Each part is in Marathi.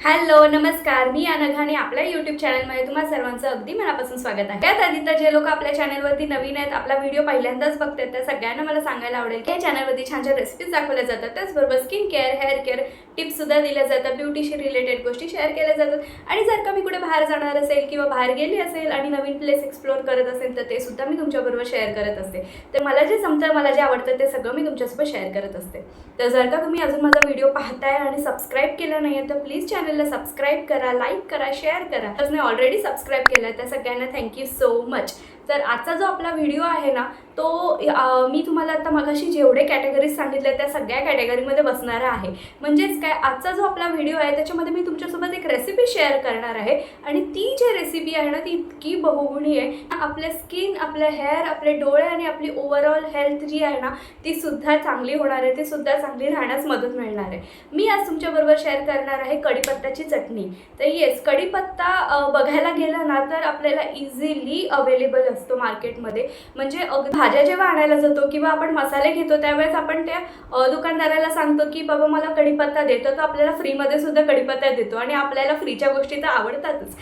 हॅलो नमस्कार. मी अनघा आणि आपल्या युट्यूब चॅनलमध्ये तुम्हा सर्वांचं अगदी मनापासून स्वागत आहे. त्यात आधी तर जे लोक आपल्या चॅनलवरती नवीन आहेत आपला व्हिडिओ पहिल्यांदाच बघतात त्या सगळ्यांना मला सांगायला आवडेल की या चॅनलवरती छान छान रेसिपीज दाखवल्या जातात. त्याचबरोबर skin care hair care tips सुद्धा दिल्या जातात. ब्युटीशी रिलेटेड गोष्टी शेअर केल्या जातात. आणि जर का मी कुठे बाहेर जाणार असेल किंवा बाहेर गेली असेल आणि नवीन प्लेस एक्सप्लोअर करत असेल तर ते सुद्धा मी तुमच्याबरोबर शेअर करत असते. तर मला जे जमतं मला जे आवडतं ते सगळं मी तुमच्यासोबत शेअर करत असते. तर जर का तुम्ही अजून माझा व्हिडिओ पाहताय आणि सबस्क्राईब केलं नाही तर प्लीज चॅनल चॅनलला सबस्क्राईब करा लाईक करा शेअर करा. तर ऑलरेडी सबस्क्राईब केलं आहे त्या सगळ्यांना थँक्यू सो मच तर आजचा जो आपला व्हिडिओ आहे ना तो मी तुम्हाला आता मगाशी जेवढे कॅटेगरीज सांगितले त्या सगळ्या कॅटेगरीमध्ये बसणारा आहे. म्हणजेच काय आजचा जो आपला व्हिडिओ आहे त्याच्यामध्ये मी तुमच्यासोबत एक रेसिपी शेअर करणार आहे. आणि ती जी रेसिपी आहे ना ती इतकी बहुगुणी आहे. आपल्या स्किन आपल्या हेअर आपले डोळे आणि आपली ओव्हरऑल हेल्थ जी आहे ना ती सुद्धा चांगली होणार आहे. ती सुद्धा चांगली राहण्यास मदत मिळणार आहे. मी आज तुमच्याबरोबर शेअर करणार आहे कढीपत्त्याची चटणी. तर येस कढीपत्ता बघायला गेला ना तर आपल्याला इझिली अवेलेबल असतो मार्केटमध्ये म्हणजे अगदी भाज्या जेव्हा आणायला जातो किंवा आपण मसाले घेतो त्यावेळेस आपण त्या दुकानदाराला सांगतो की बाबा मला कढीपत्ता देतो तो आपल्याला फ्रीमध्ये सुद्धा कढीपत्ता देतो आणि आपल्याला फ्रीच्या गोष्टी तर आवडतातच.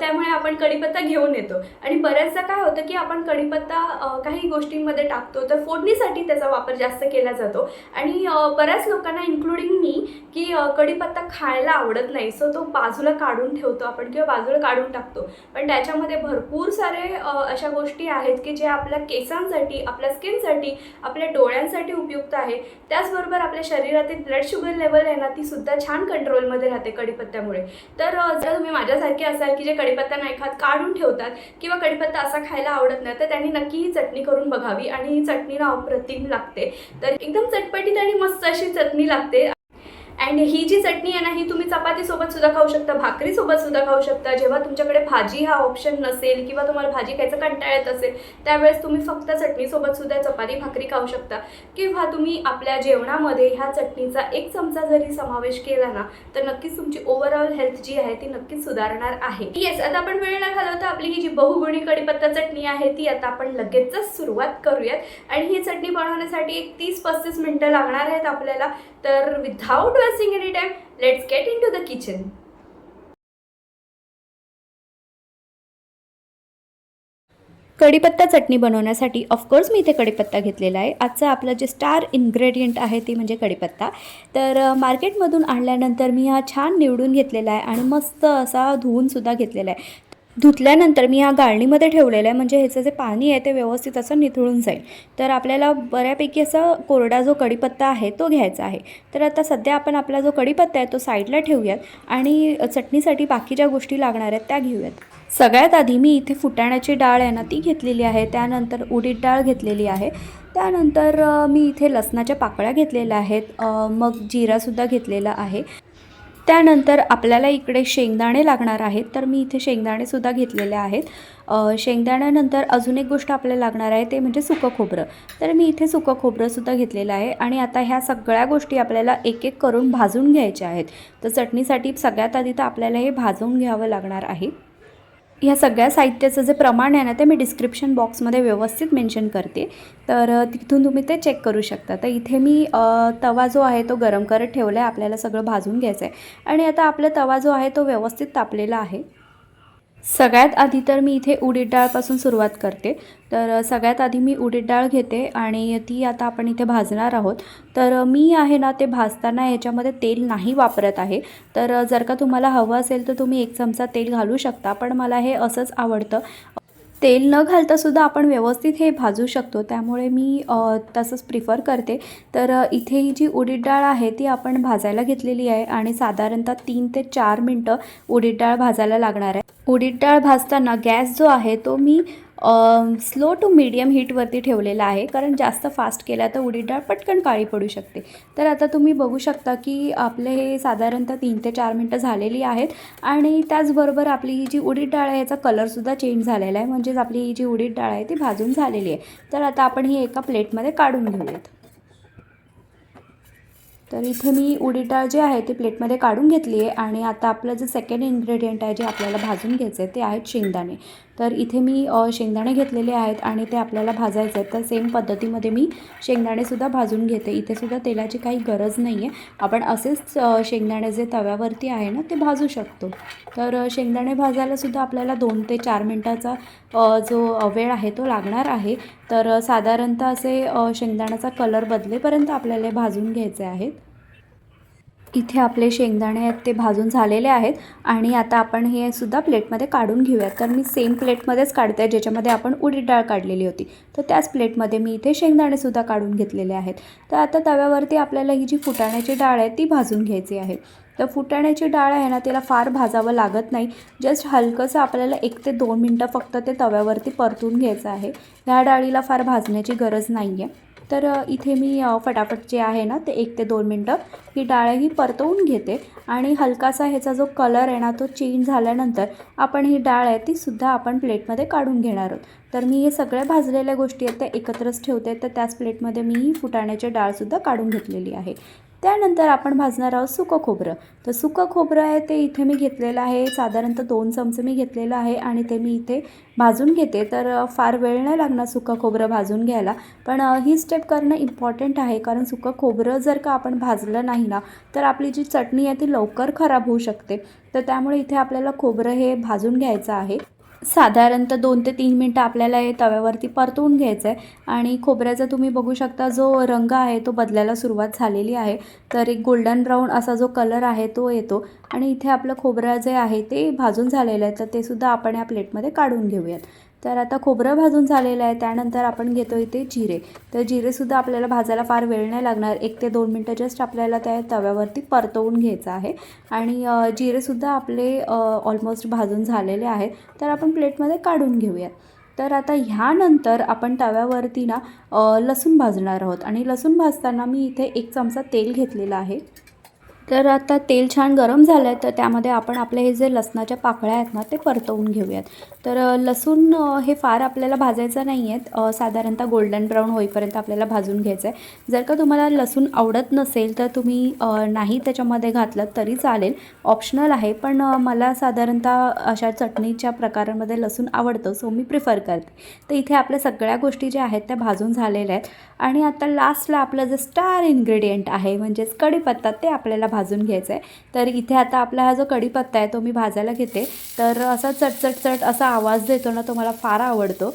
त्यामुळे आपण कढीपत्ता घेऊन येतो. आणि बऱ्याचदा काय होतं की आपण कढीपत्ता काही गोष्टींमध्ये टाकतो तर फोडणीसाठी त्याचा वापर जास्त केला जातो. आणि बऱ्याच लोकांना इन्क्लुडिंग मी की कढीपत्ता खायला आवडत नाही. सो तो बाजूला काढून ठेवतो आपण किंवा बाजूला काढून टाकतो. पण त्याच्यामध्ये भरपूर सारे अशा गोष्टी आहेत की जे आपल्या केसांसाठी आपल्या स्किनसाठी आपल्या डोळ्यांसाठी उपयुक्त आहे. त्याचबरोबर आपल्या शरीरातील ब्लड शुगर लेवल आहे ना ती सुद्धा छान कंट्रोलमध्ये राहते कडीपत्त्यामुळे तर जर तुम्ही माझ्यासारखे असाल की जे कडीपत्ता नाही खात काढून ठेवतात किंवा कढीपत्ता असा खायला आवडत नाही तर त्यांनी नक्की ही चटणी करून बघावी आणि ही चटणी ना अप्रतिम लागते. तर एकदम चटपटीत आणि मस्त अशी चटणी लागते. अँड ही जी चटणी आहे ना ही तुम्ही चपातीसोबत सुद्धा खाऊ शकता भाकरीसोबत सुद्धा खाऊ शकता. जेव्हा तुमच्याकडे भाजी हा ऑप्शन नसेल किंवा तुम्हाला भाजी खायचं कंटाळत येत असेल त्यावेळेस तुम्ही फक्त चटणीसोबत सुद्धा चपाती भाकरी खाऊ शकता. किंवा तुम्ही आपल्या जेवणामध्ये ह्या चटणीचा एक चमचा जरी समावेश केला ना तर नक्कीच तुमची ओव्हरऑल हेल्थ जी आहे ती नक्कीच सुधारणार आहे. येस आता आपण वेळ न घालवता आपली ही जी बहुगुणी कढीपत्ता चटणी आहे ती आता आपण लगेचच सुरुवात करूयात. आणि ही चटणी बनवण्यासाठी एक तीस पस्तीस मिनटं लागणार आहेत आपल्याला. तर without blessing anytime. Let's get get into the kitchen कढीपत्ता चटणी बनवण्यासाठी ऑफकोर्स मी इथे कढीपत्ता घेतलेला आहे. आजचं आपलं जे स्टार इन्ग्रेडियंट आहे ते म्हणजे कढीपत्ता. तर मार्केटमधून आणल्यानंतर मी हा छान निवडून घेतलेला आहे आणि मस्त असा धुवूनसुद्धा घेतलेला आहे. धुतल्यानंतर मी ह्या गाळणीमध्ये ठेवलेलं आहे. म्हणजे ह्याचं जे पाणी आहे ते व्यवस्थित असं निथळून जाईल. तर आपल्याला बऱ्यापैकी असा कोरडा जो कढीपत्ता आहे तो घ्यायचा आहे. तर आता सध्या आपण आपला जो कढीपत्ता आहे तो साईडला ठेवूयात आणि चटणीसाठी बाकी ज्या गोष्टी लागणार आहेत त्या घेऊयात. सगळ्यात आधी मी इथे फुटाण्याची डाळ आहे ना ती घेतलेली आहे. त्यानंतर उडीद डाळ घेतलेली आहे. त्यानंतर मी इथे लसणाच्या पाकळ्या घेतलेल्या आहेत. मग जिरासुद्धा घेतलेला आहे. त्यानंतर आपल्याला इकडे शेंगदाणे लागणार आहेत तर मी इथे शेंगदाणेसुद्धा घेतलेले आहेत. शेंगदाण्यानंतर अजून एक गोष्ट आपल्याला लागणार आहे ते म्हणजे सुकं खोबरं. तर मी इथे सुकं खोबरंसुद्धा घेतलेलं आहे आणि आता ह्या सगळ्या गोष्टी आपल्याला एक एक करून भाजून घ्यायच्या आहेत. तर चटणीसाठी सगळ्यात आधी तर आपल्याला हे भाजून घ्यावं लागणार आहे. ह्या सगळ्या साहित्याचं जे प्रमाण आहे ना ते मी डिस्क्रिप्शन बॉक्समध्ये व्यवस्थित मेन्शन करते. तर तिथून तुम्ही ते चेक करू शकता. तर इथे मी तवा जो आहे तो गरम करत ठेवला आहे आपल्याला सगळं भाजून घ्यायचं आहे आणि आता आपला तवा जो आहे तो व्यवस्थित तापलेला आहे. सगळ्यात आधी तर मी इथे उडीद डाळपासून सुरुवात करते. तर सगळ्यात आधी मी उडीद डाळ घेते आणि ती आता आपण इथे भाजणार आहोत. तर मी आहे ना ते भाजताना ह्याच्यामध्ये तेल नाही वापरत आहे. तर जर का तुम्हाला हवं असेल तर तुम्ही एक चमचा तेल घालू शकता पण मला हे असंच आवडतं. तेल न घालता सुद्धा आपण व्यवस्थित हे भाजू शकतो. त्यामुळे मी तसंच प्रिफर करते. तर इथे ही जी उडीद डाळ आहे ती आपण भाजायला घेतलेली आहे आणि साधारणतः तीन ते चार मिनटं उडीद डाळ भाजायला लागणार आहे. उडीद डाळ भाजताना गॅस जो आहे तो मी स्लो टू मीडियम हीटवरती ठेवलेला आहे. कारण जास्त फास्ट केला तर उडीद डाळ पटकन काळी पडू शकते. तर आता तुम्ही बघू शकता की आपले हे साधारणतः तीन ते चार मिनटं झालेली आहेत. आणि त्याचबरोबर आपली ही जी उडीद डाळ आहे याचा कलरसुद्धा चेंज झालेला आहे. म्हणजेच आपली ही जी उडीद डाळ आहे ती भाजून झालेली आहे. तर आता आपण ही एका प्लेटमध्ये काढून घेऊयात. तर इथे मी उडीद डाळ जी आहे ती प्लेटमध्ये काढून घेतली आहे. आणि आता आपलं जे सेकंड इन्ग्रेडियंट आहे जे आपल्याला भाजून घ्यायचं आहे ते आहेत शेंगदाणे. तर इथे मी शेंगदाणे घेतलेले आहेत आणि ते आपल्याला भाजायचे आहेत. तर सेम पद्धतीमध्ये मी शेंगदाणेसुद्धा भाजून घेते. इथेसुद्धा तेलाची काही गरज नाही आहे आपण असेच शेंगदाणे जे तव्यावरती आहे ना ते भाजू शकतो. तर शेंगदाणे भाजायलासुद्धा आपल्याला दोन ते चार मिनटाचा जो वेळ आहे तो लागणार आहे. तर साधारणतः असे शेंगदाण्याचा कलर बदलेपर्यंत आपल्याला भाजून घ्यायचे आहेत. इथे आपले शेंगदाणे आहेत ते भाजून झालेले आहेत आणि आता आपण हे सुद्धा प्लेटमध्ये काढून घेऊयात. तर मी सेम प्लेटमध्येच काढते ज्याच्यामध्ये आपण उडीद डाळ काढलेली होती. तर त्याच प्लेटमध्ये मी इथे शेंगदाणेसुद्धा काढून घेतलेले आहेत. तर आता तव्यावरती आपल्याला ही जी फुटाण्याची डाळ आहे ती भाजून घ्यायची आहे. तर फुटाण्याची डाळ आहे ना तिला फार भाजावं लागत नाही. जस्ट हलकंसं आपल्याला एक ते दोन मिनटं फक्त ते तव्यावरती परतून घ्यायचं आहे. ह्या डाळीला फार भाजण्याची गरज नाही आहे तर इथे मी फटाफट जे आहे ना ते एक ते दोन मिनटं ही डाळ ही परतवून घेते आणि हलकासा ह्याचा जो कलर आहे ना तो चेंज झाल्यानंतर आपण ही डाळ आहे ती सुद्धा आपण प्लेटमध्ये काढून घेणार आहोत. तर मी हे सगळ्या भाजलेल्या गोष्टी आहेत त्या एकत्रच ठेवते तर त्याच प्लेटमध्ये मी ही फुटाण्याची डाळसुद्धा काढून घेतलेली आहे. त्यानंतर आपण भाजणार आहोत सुकं खोबरं. तर सुकं खोबरं आहे ते इथे मी घेतलेलं आहे. साधारणतः दोन चमचे मी घेतलेलं आहे आणि ते मी इथे भाजून घेते. तर फार वेळ नाही लागणार सुकं खोबरं भाजून घ्यायला. पण ही स्टेप करणं इम्पॉर्टंट आहे. कारण सुकं खोबरं जर का आपण भाजलं नाही ना तर आपली जी चटणी आहे ती लवकर खराब होऊ शकते. तर त्यामुळे इथे आपल्याला खोबरं हे भाजून घ्यायचं आहे. साधारणतः दोन ते तीन मिनटं आपल्याला हे तव्यावरती परतवून घ्यायचं आहे आणि खोबऱ्याचा तुम्ही बघू शकता जो रंग आहे तो बदलायला सुरुवात झालेली आहे. तर एक गोल्डन ब्राऊन असा जो कलर आहे तो येतो. आणि इथे आपलं खोबरं जे आहे ते भाजून झालेलं आहे. तर ते सुद्धा आपण या प्लेटमध्ये काढून घेऊयात. तर आता खोबरं भाजून झालेलं आहे. त्यानंतर आपण घेतो इथे जिरे. तर जिरेसुद्धा आपल्याला भाजायला फार वेळ नाही लागणार. एक ते दोन मिनटं जस्ट आपल्याला त्या तव्यावरती परतवून घ्यायचं आहे. आणि जिरेसुद्धा आपले ऑलमोस्ट भाजून झालेले आहेत. तर आपण प्लेटमध्ये काढून घेऊयात तर आता ह्यानंतर आपण तव्यावरती ना लसूण भाजणार आहोत. आणि लसूण भाजताना मी इथे एक चमचा तेल घेतलेला आहे. तर आता तेल छान गरम झालं आहे तर त्यामध्ये आपण आपले हे जे लसणाच्या पाकळ्या आहेत ना ते परतवून घेऊयात. तर लसूण हे फार आपल्याला भाजायचं नाही आहेत साधारणतः गोल्डन ब्राऊन होईपर्यंत आपल्याला भाजून घ्यायचं आहे जर का तुम्हाला लसूण आवडत नसेल तर तुम्ही नाही त्याच्यामध्ये घातलं तरी चालेल. ऑप्शनल आहे पण मला साधारणतः अशा चटणीच्या प्रकारांमध्ये लसूण आवडतं सो मी प्रिफर करते. तर इथे आपल्या सगळ्या गोष्टी ज्या आहेत त्या भाजून झालेल्या आहेत. आणि आता लास्टला आपलं जे स्टार इन्ग्रेडियंट आहे म्हणजेच कढीपत्ता ते आपल्याला भाजून घ्यायचं आहे तर इथे आता आपला हा जो कढीपत्ता आहे तो मी भाजायला घेते. तर असा चटचट चट असा आवाज देतो ना तो मला फार आवडतो.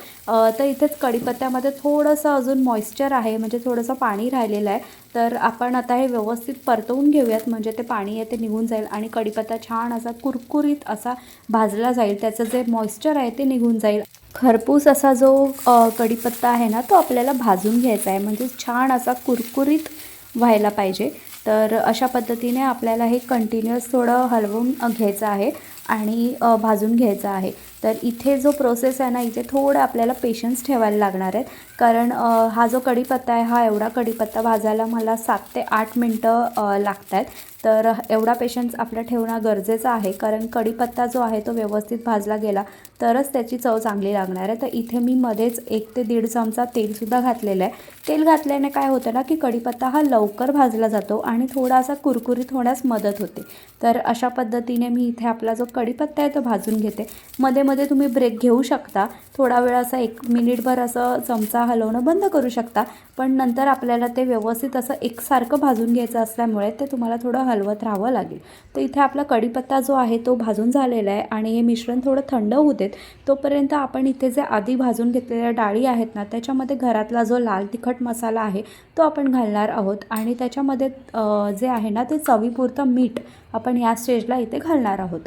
तर इथेच कढीपत्त्यामध्ये थोडंसं अजून मॉइश्चर आहे म्हणजे थोडंसं पाणी राहिलेलं आहे. तर आपण आता हे व्यवस्थित परतवून घेऊयात म्हणजे ते पाणी आहे ते निघून जाईल आणि कढीपत्ता छान असा कुरकुरीत असा भाजला जाईल. त्याचं जे मॉइश्चर आहे ते निघून जाईल. खरपूस असा जो कढीपत्ता आहे ना तो आपल्याला भाजून घ्यायचा आहे. म्हणजे छान असा कुरकुरीत व्हायला पाहिजे. तर अशा पद्धतीने आपल्याला हे कंटिन्युअस थोडं हलवून घ्यायचं आहे आणि भाजून घ्यायचं आहे. तर इथे जो प्रोसेस आहे ना इथे थोडं आपल्याला पेशन्स ठेवायला लागणार आहेत कारण हा जो कढीपत्ता आहे हा एवढा कढीपत्ता भाजायला मला सात ते आठ मिनटं लागत आहेत तर एवढा पेशन्स आपलं ठेवणं गरजेचं आहे. कारण कढीपत्ता जो आहे तो व्यवस्थित भाजला गेला तरच त्याची चव चांगली लागणार आहे. तर इथे मी मध्येच एक ते दीड चमचा तेलसुद्धा घातलेलं आहे. तेल घातल्याने काय होतं ना की कढीपत्ता हा लवकर भाजला जातो आणि थोडासा कुरकुरीत होण्यास मदत होते. तर अशा पद्धतीने मी इथे आपला जो कढीपत्ता आहे तो भाजून घेते. मध्ये मध्ये तुम्ही ब्रेक घेऊ शकता. थोडा वेळ असा एक मिनिटभर असं चमचा हलवणं बंद करू शकता. पण नंतर आपल्याला ते व्यवस्थित असं एकसारखं भाजून घ्यायचं असल्यामुळे ते तुम्हाला थोडं हलवत राहावं लागेल. तर इथे आपला कढीपत्ता जो आहे तो भाजून झालेला आहे आणि हे मिश्रण थोडं थंड होऊ देत. तोपर्यंत आपण इथे जे आधी भाजून घेतलेल्या डाळी आहेत ना त्याच्यामध्ये घरातला जो लाल तिखट मसाला आहे तो आपण घालणार आहोत. आणि त्याच्यामध्ये जे आहे ना ते चवीपुरतं मीठ आपण या स्टेजला इथे घालणार आहोत.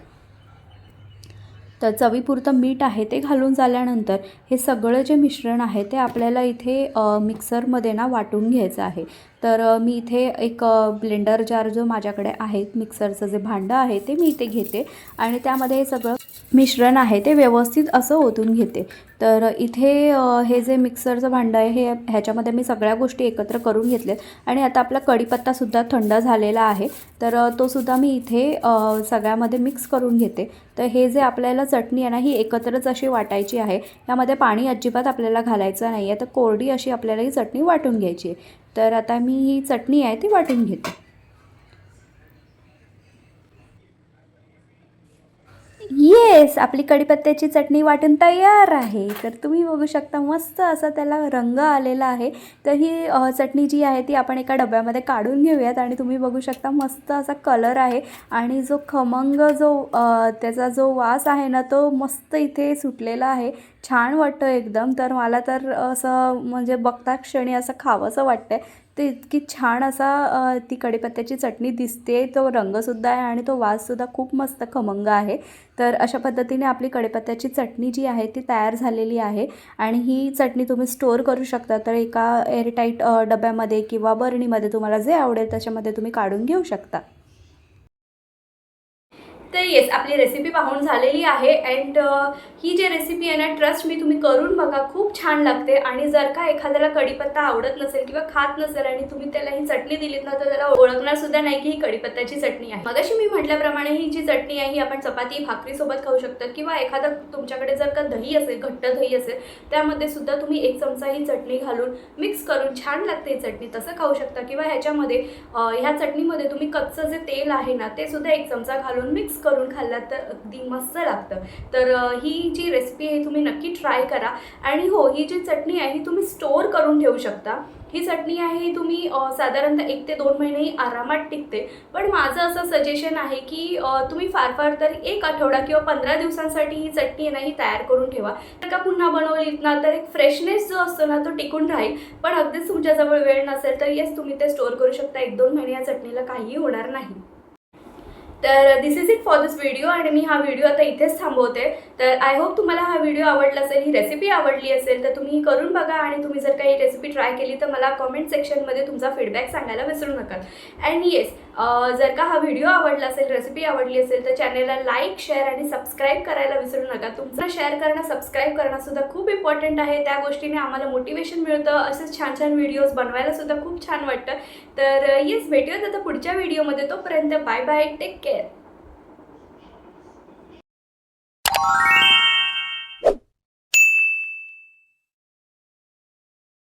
तर चवीपुरतं मीठ आहे ते घालून झाल्यानंतर हे सगळं जे मिश्रण आहे ते आपल्याला इथे मिक्सरमध्ये ना वाटून घ्यायचं आहे. तर मी इथे एक ब्लेंडर जार जो माझ्याकडे आहे मिक्सरचं जे भांडं आहे ते मी इथे घेते आणि त्यामध्ये हे सगळं मिश्रण आहे ते व्यवस्थित असं ओतून घेते. तर इथे हे जे मिक्सरचं भांडं आहे हे ह्याच्यामध्ये मी सगळ्या गोष्टी एकत्र करून घेतल्यात आणि आता आपला कढीपत्तासुद्धा थंड झालेला आहे. तर तोसुद्धा तो सुद्धा मी इथे सगळ्यामध्ये मिक्स करून घेते. तर हे जे आपल्याला चटणी आहे ना ही एकत्रच अशी वाटायची आहे. यामध्ये पाणी अजिबात आपल्याला घालायचं नाही आहे तर कोरडी अशी आपल्याला ही चटणी वाटून घ्यायची आहे. तर आता मी ही चटणी आहे ती वाटून घेते. येस आपली कढीपत्त्याची चटणी वाटून तयार आहे. तर तुम्ही बघू शकता मस्त असा त्याला रंग आलेला आहे. तर ही चटणी जी आहे ती आपण एका डब्यामध्ये काढून घेऊयात आणि तुम्ही बघू शकता मस्त असा कलर आहे. आणि जो खमंग जो त्याचा जो वास आहे ना तो मस्त इथे सुटलेला आहे. छान वाटतं एकदम. तर मला तर असं म्हणजे बघता क्षणी असं खावंसं वाटतं तर ते इतकी छान असा ती कढीपत्त्याची चटणी दिसते. तो रंगसुद्धा आहे आणि तो वाससुद्धा खूप मस्त खमंग आहे. तर अशा पद्धतीने आपली कढीपत्त्याची चटणी जी आहे ती तयार झालेली आहे आणि ही चटणी तुम्ही स्टोअर करू शकता. तर एका एअरटाईट डब्यामध्ये किंवा बरणीमध्ये तुम्हाला जे आवडेल त्याच्यामध्ये तुम्ही काढून घेऊ शकता. तर येस आपली रेसिपी पाहून झालेली आहे. अँड ही जी रेसिपी आहे ना ट्रस्ट मी तुम्ही करून बघा. खूप छान लागते. आणि जर का एखाद्याला कढीपत्ता आवडत नसेल किंवा खात नसेल आणि तुम्ही त्याला ही चटणी दिलीत ना तर त्याला ओळखणार सुद्धा नाही की ही कढीपत्त्याची चटणी आहे. मगाशी मी म्हटल्याप्रमाणे ही जी चटणी आहे ही आपण चपाती भाकरीसोबत खाऊ शकता. किंवा एखादा तुमच्याकडे जर का दही असेल घट्ट दही असेल त्यामध्ये सुद्धा तुम्ही एक चमचा ही चटणी घालून मिक्स करून छान लागते ही चटणी. तसं खाऊ शकता. किंवा ह्याच्यामध्ये ह्या चटणीमध्ये तुम्ही कच्चं जे तेल आहे ना ते सुद्धा एक चमचा घालून मिक्स करून खाल्लात तर अगदी मस्त लागतं. तर ही जी रेसिपी आहे तुम्ही नक्की ट्राय करा. आणि हो ही जी चटणी आहे ही तुम्ही स्टोअर करून ठेवू शकता. ही चटणी आहे ही तुम्ही साधारणतः एक ते दोन महिने ही आरामात टिकते. पण माझं असं सजेशन आहे की तुम्ही फार फार तर एक आठवडा किंवा पंधरा दिवसांसाठी ही चटणी आहे ना ही तयार करून ठेवा. तर का पुन्हा बनवली ना तर एक फ्रेशनेस जो असतो ना तो टिकून राहील. पण अगदीच तुमच्याजवळ वेळ नसेल तर येस तुम्ही ते स्टोअर करू शकता. एक दोन महिने या चटणीला काहीही होणार नाही. तर this is it for this video आणि मी हा व्हिडिओ आता इथेच थांबवते. तर आय होप तुम्हाला हा व्हिडिओ आवडला असेल ही रेसिपी आवडली असेल तर तुम्ही करून बघा आणि तुम्ही जर काही रेसिपी ट्राय केली तर मला कॉमेंट सेक्शनमध्ये तुमचा फीडबॅक सांगायला विसरू नका. अँड येस जर का हा व्हिडिओ आवडला असेल रेसिपी आवडली असेल तर चॅनेलला लाईक शेअर आणि सबस्क्राईब करायला विसरू नका. तुमचं शेअर करणं सबस्क्राईब करणंसुद्धा खूप इम्पॉर्टंट आहे. त्या गोष्टीने आम्हाला मोटिवेशन मिळतं. असेच छान छान व्हिडिओज बनवायला सुद्धा खूप छान वाटतं. तर येस भेटूयात आता पुढच्या व्हिडिओमध्ये तोपर्यंत बाय बाय टेक केअर இருக்கு